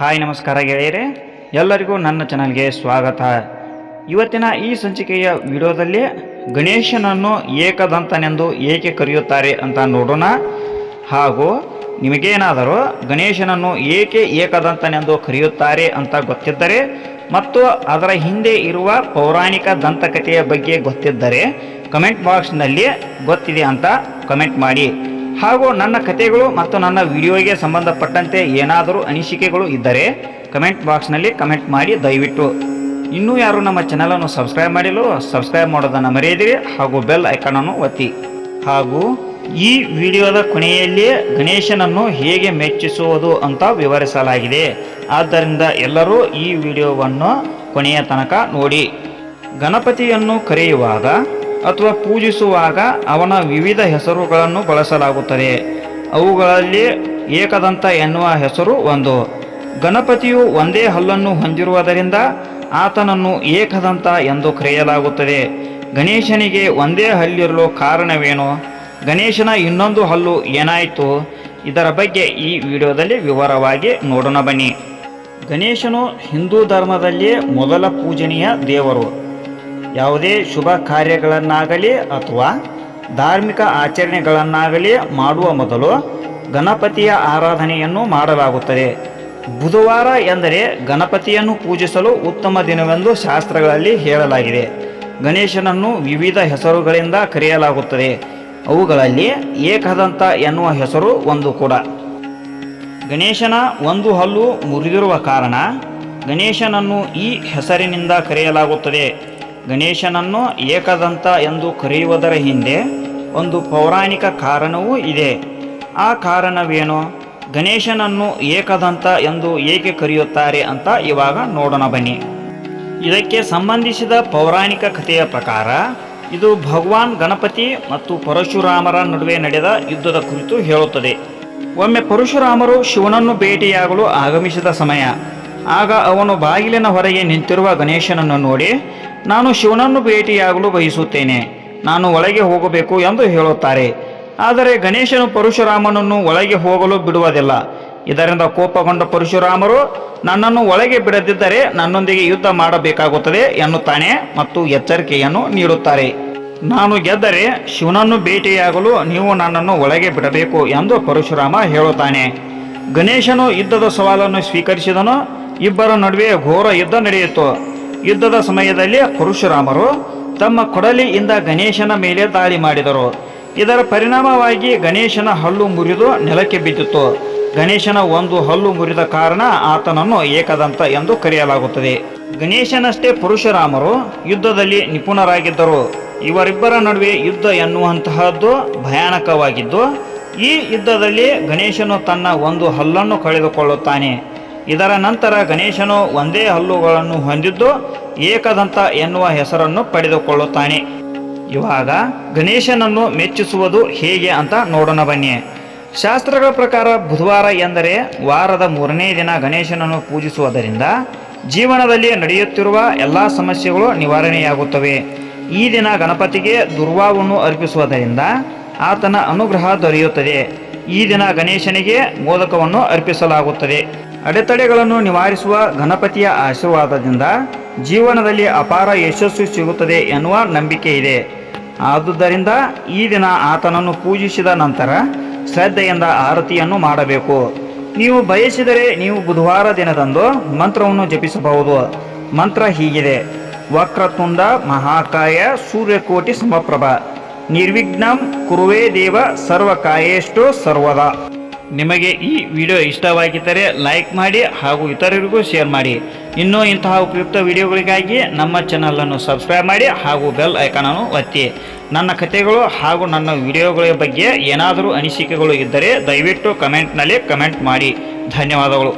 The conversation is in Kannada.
ಹಾಯ್ ನಮಸ್ಕಾರ ಗೆಳೆಯರೆ, ಎಲ್ಲರಿಗೂ ನನ್ನ ಚಾನಲ್ಗೆ ಸ್ವಾಗತ. ಇವತ್ತಿನ ಈ ಸಂಚಿಕೆಯ ವಿಡಿಯೋದಲ್ಲಿ ಗಣೇಶನನ್ನು ಏಕದಂತನೆಂದು ಏಕೆ ಕರೆಯುತ್ತಾರೆ ಅಂತ ನೋಡೋಣ. ಹಾಗೂ ನಿಮಗೇನಾದರೂ ಗಣೇಶನನ್ನು ಏಕೆ ಏಕದಂತನೆಂದು ಕರೆಯುತ್ತಾರೆ ಅಂತ ಗೊತ್ತಿದ್ದರೆ, ಮತ್ತು ಅದರ ಹಿಂದೆ ಇರುವ ಪೌರಾಣಿಕ ದಂತಕಥೆಯ ಬಗ್ಗೆ ಗೊತ್ತಿದ್ದರೆ, ಕಮೆಂಟ್ ಬಾಕ್ಸ್ನಲ್ಲಿ ಗೊತ್ತಿದೆ ಅಂತ ಕಮೆಂಟ್ ಮಾಡಿ. ಹಾಗೂ ನನ್ನ ಕಥೆಗಳು ಮತ್ತು ನನ್ನ ವಿಡಿಯೋಗೆ ಸಂಬಂಧಪಟ್ಟಂತೆ ಏನಾದರೂ ಅನಿಸಿಕೆಗಳು ಇದ್ದರೆ ಕಮೆಂಟ್ ಬಾಕ್ಸ್ನಲ್ಲಿ ಕಮೆಂಟ್ ಮಾಡಿ ದಯವಿಟ್ಟು. ಇನ್ನೂ ಯಾರು ನಮ್ಮ ಚಾನಲನ್ನು ಸಬ್ಸ್ಕ್ರೈಬ್ ಮಾಡಿಲ್ಲೋ ಸಬ್ಸ್ಕ್ರೈಬ್ ಮಾಡೋದನ್ನು ಮರೆಯದಿರಿ ಹಾಗೂ ಬೆಲ್ ಐಕಾನನ್ನು ಒತ್ತಿ. ಹಾಗೂ ಈ ವಿಡಿಯೋದ ಕೊನೆಯಲ್ಲಿ ಗಣೇಶನನ್ನು ಹೇಗೆ ಮೆಚ್ಚಿಸುವುದು ಅಂತ ವಿವರಿಸಲಾಗಿದೆ. ಆದ್ದರಿಂದ ಎಲ್ಲರೂ ಈ ವಿಡಿಯೋವನ್ನು ಕೊನೆಯ ತನಕ ನೋಡಿ. ಗಣಪತಿಯನ್ನು ಕರೆಯುವಾಗ ಅಥವಾ ಪೂಜಿಸುವಾಗ ಅವನ ವಿವಿಧ ಹೆಸರುಗಳನ್ನು ಬಳಸಲಾಗುತ್ತದೆ. ಅವುಗಳಲ್ಲಿ ಏಕದಂತ ಎನ್ನುವ ಹೆಸರು ಒಂದು. ಗಣಪತಿಯು ಒಂದೇ ಹಲ್ಲನ್ನು ಹೊಂದಿರುವುದರಿಂದ ಆತನನ್ನು ಏಕದಂತ ಎಂದು ಕರೆಯಲಾಗುತ್ತದೆ. ಗಣೇಶನಿಗೆ ಒಂದೇ ಹಲ್ಲಿರಲು ಕಾರಣವೇನು? ಗಣೇಶನ ಇನ್ನೊಂದು ಹಲ್ಲು ಏನಾಯಿತು? ಇದರ ಬಗ್ಗೆ ಈ ವಿಡಿಯೋದಲ್ಲಿ ವಿವರವಾಗಿ ನೋಡೋಣ ಬನ್ನಿ. ಗಣೇಶನು ಹಿಂದೂ ಧರ್ಮದಲ್ಲಿ ಮೊದಲ ಪೂಜನೀಯ ದೇವರು. ಯಾವುದೇ ಶುಭ ಕಾರ್ಯಗಳನ್ನಾಗಲಿ ಅಥವಾ ಧಾರ್ಮಿಕ ಆಚರಣೆಗಳನ್ನಾಗಲಿ ಮಾಡುವ ಮೊದಲು ಗಣಪತಿಯ ಆರಾಧನೆಯನ್ನು ಮಾಡಲಾಗುತ್ತದೆ. ಬುಧವಾರ ಎಂದರೆ ಗಣಪತಿಯನ್ನು ಪೂಜಿಸಲು ಉತ್ತಮ ದಿನವೆಂದು ಶಾಸ್ತ್ರಗಳಲ್ಲಿ ಹೇಳಲಾಗಿದೆ. ಗಣೇಶನನ್ನು ವಿವಿಧ ಹೆಸರುಗಳಿಂದ ಕರೆಯಲಾಗುತ್ತದೆ. ಅವುಗಳಲ್ಲಿ ಏಕದಂತ ಎನ್ನುವ ಹೆಸರು ಒಂದು ಕೂಡ. ಗಣೇಶನ ಒಂದು ಹಲ್ಲು ಮುರಿದಿರುವ ಕಾರಣ ಗಣೇಶನನ್ನು ಈ ಹೆಸರಿನಿಂದ ಕರೆಯಲಾಗುತ್ತದೆ. ಗಣೇಶನನ್ನು ಏಕದಂತ ಎಂದು ಕರೆಯುವುದರ ಹಿಂದೆ ಒಂದು ಪೌರಾಣಿಕ ಕಾರಣವೂ ಇದೆ. ಆ ಕಾರಣವೇನು? ಗಣೇಶನನ್ನು ಏಕದಂತ ಎಂದು ಏಕೆ ಕರೆಯುತ್ತಾರೆ ಅಂತ ಇವಾಗ ನೋಡೋಣ ಬನ್ನಿ. ಇದಕ್ಕೆ ಸಂಬಂಧಿಸಿದ ಪೌರಾಣಿಕ ಕಥೆಯ ಪ್ರಕಾರ, ಇದು ಭಗವಾನ್ ಗಣಪತಿ ಮತ್ತು ಪರಶುರಾಮರ ನಡುವೆ ನಡೆದ ಯುದ್ಧದ ಕುರಿತು ಹೇಳುತ್ತದೆ. ಒಮ್ಮೆ ಪರಶುರಾಮರು ಶಿವನನ್ನು ಭೇಟಿಯಾಗಲು ಆಗಮಿಸಿದ ಸಮಯ ಆಗ ಅವನು ಬಾಗಿಲಿನ ಹೊರಗೆ ನಿಂತಿರುವ ಗಣೇಶನನ್ನು ನೋಡಿ, ನಾನು ಶಿವನನ್ನು ಭೇಟಿಯಾಗಲು ಬಯಸುತ್ತೇನೆ. ನಾನು ಒಳಗೆ ಹೋಗಬೇಕು ಎಂದು ಹೇಳುತ್ತಾರೆ. ಆದರೆ ಗಣೇಶನು ಪರಶುರಾಮನನ್ನು ಒಳಗೆ ಹೋಗಲು ಬಿಡುವುದಿಲ್ಲ. ಇದರಿಂದ ಕೋಪಗೊಂಡ ಪರಶುರಾಮರು, ನನ್ನನ್ನು ಒಳಗೆ ಬಿಡದಿದ್ದರೆ ನನ್ನೊಂದಿಗೆ ಯುದ್ಧ ಮಾಡಬೇಕಾಗುತ್ತದೆ ಎನ್ನುತ್ತಾನೆ ಮತ್ತು ಎಚ್ಚರಿಕೆಯನ್ನು ನೀಡುತ್ತಾರೆ. ನಾನು ಗೆದ್ದರೆ ಶಿವನನ್ನು ಭೇಟಿಯಾಗಲು ನೀವು ನನ್ನನ್ನು ಒಳಗೆ ಬಿಡಬೇಕು ಎಂದು ಪರಶುರಾಮ ಹೇಳುತ್ತಾನೆ. ಗಣೇಶನು ಯುದ್ಧದ ಸವಾಲನ್ನು ಸ್ವೀಕರಿಸಿದನು. ಇಬ್ಬರ ನಡುವೆ ಘೋರ ಯುದ್ಧ ನಡೆಯಿತು. ಯುದ್ಧದ ಸಮಯದಲ್ಲಿ ಪರಶುರಾಮರು ತಮ್ಮ ಕೊಡಲಿಯಿಂದ ಗಣೇಶನ ಮೇಲೆ ದಾಳಿ ಮಾಡಿದರು. ಇದರ ಪರಿಣಾಮವಾಗಿ ಗಣೇಶನ ಹಲ್ಲು ಮುರಿದು ನೆಲಕ್ಕೆ ಬಿದ್ದಿತ್ತು. ಗಣೇಶನ ಒಂದು ಹಲ್ಲು ಮುರಿದ ಕಾರಣ ಆತನನ್ನು ಏಕದಂತ ಎಂದು ಕರೆಯಲಾಗುತ್ತದೆ. ಗಣೇಶನಷ್ಟೇ ಪರಶುರಾಮರು ಯುದ್ಧದಲ್ಲಿ ನಿಪುಣರಾಗಿದ್ದರು. ಇವರಿಬ್ಬರ ನಡುವೆ ಯುದ್ಧ ಎನ್ನುವಂತಹದ್ದು ಭಯಾನಕವಾಗಿದ್ದು, ಈ ಯುದ್ಧದಲ್ಲಿ ಗಣೇಶನು ತನ್ನ ಒಂದು ಹಲ್ಲನ್ನು ಕಳೆದುಕೊಳ್ಳುತ್ತಾನೆ. ಇದರ ನಂತರ ಗಣೇಶನು ಒಂದೇ ಹಲ್ಲುಗಳನ್ನು ಹೊಂದಿದ್ದು ಏಕದಂತ ಎನ್ನುವ ಹೆಸರನ್ನು ಪಡೆದುಕೊಳ್ಳುತ್ತಾನೆ. ಇವಾಗ ಗಣೇಶನನ್ನು ಮೆಚ್ಚಿಸುವುದು ಹೇಗೆ ಅಂತ ನೋಡೋಣ ಬನ್ನಿ. ಶಾಸ್ತ್ರಗಳ ಪ್ರಕಾರ ಬುಧವಾರ ಎಂದರೆ ವಾರದ ಮೂರನೇ ದಿನ ಗಣೇಶನನ್ನು ಪೂಜಿಸುವುದರಿಂದ ಜೀವನದಲ್ಲಿ ನಡೆಯುತ್ತಿರುವ ಎಲ್ಲ ಸಮಸ್ಯೆಗಳು ನಿವಾರಣೆಯಾಗುತ್ತವೆ. ಈ ದಿನ ಗಣಪತಿಗೆ ದುರ್ವಾವನ್ನು ಅರ್ಪಿಸುವುದರಿಂದ ಆತನ ಅನುಗ್ರಹ ದೊರೆಯುತ್ತದೆ. ಈ ದಿನ ಗಣೇಶನಿಗೆ ಮೋದಕವನ್ನು ಅರ್ಪಿಸಲಾಗುತ್ತದೆ. ಅಡೆತಡೆಗಳನ್ನು ನಿವಾರಿಸುವ ಗಣಪತಿಯ ಆಶೀರ್ವಾದದಿಂದ ಜೀವನದಲ್ಲಿ ಅಪಾರ ಯಶಸ್ಸು ಸಿಗುತ್ತದೆ ಎನ್ನುವ ನಂಬಿಕೆ ಇದೆ. ಆದುದರಿಂದ ಈ ದಿನ ಆತನನ್ನು ಪೂಜಿಸಿದ ನಂತರ ಶ್ರದ್ಧೆಯಿಂದ ಆರತಿಯನ್ನು ಮಾಡಬೇಕು. ನೀವು ಬಯಸಿದರೆ ನೀವು ಬುಧವಾರ ದಿನದಂದು ಮಂತ್ರವನ್ನು ಜಪಿಸಬಹುದು. ಮಂತ್ರ ಹೀಗಿದೆ. ವಕ್ರತುಂಡ ಮಹಾಕಾಯ ಸೂರ್ಯಕೋಟಿ ಸಮಪ್ರಭ. ನಿರ್ವಿಘ್ನಂ ಕುರುವೇ ದೇವ ಸರ್ವಕಾಯೇಷ್ಟು ಸರ್ವದಾ. ನಿಮಗೆ ಈ ವಿಡಿಯೋ ಇಷ್ಟವಾಗಿದ್ದರೆ ಲೈಕ್ ಮಾಡಿ ಹಾಗೂ ಇತರರಿಗೂ ಶೇರ್ ಮಾಡಿ. ಇನ್ನೂ ಇಂತಹ ಉಪಯುಕ್ತ ವಿಡಿಯೋಗಳಿಗಾಗಿ ನಮ್ಮ ಚಾನಲನ್ನು ಸಬ್ಸ್ಕ್ರೈಬ್ ಮಾಡಿ ಹಾಗೂ ಬೆಲ್ ಐಕಾನನ್ನು ಒತ್ತಿ. ನನ್ನ ಕಥೆಗಳು ಹಾಗೂ ನನ್ನ ವಿಡಿಯೋಗಳ ಬಗ್ಗೆ ಏನಾದರೂ ಅನಿಸಿಕೆಗಳು ಇದ್ದರೆ ದಯವಿಟ್ಟು ಕಮೆಂಟ್ನಲ್ಲಿ ಕಮೆಂಟ್ ಮಾಡಿ. ಧನ್ಯವಾದಗಳು.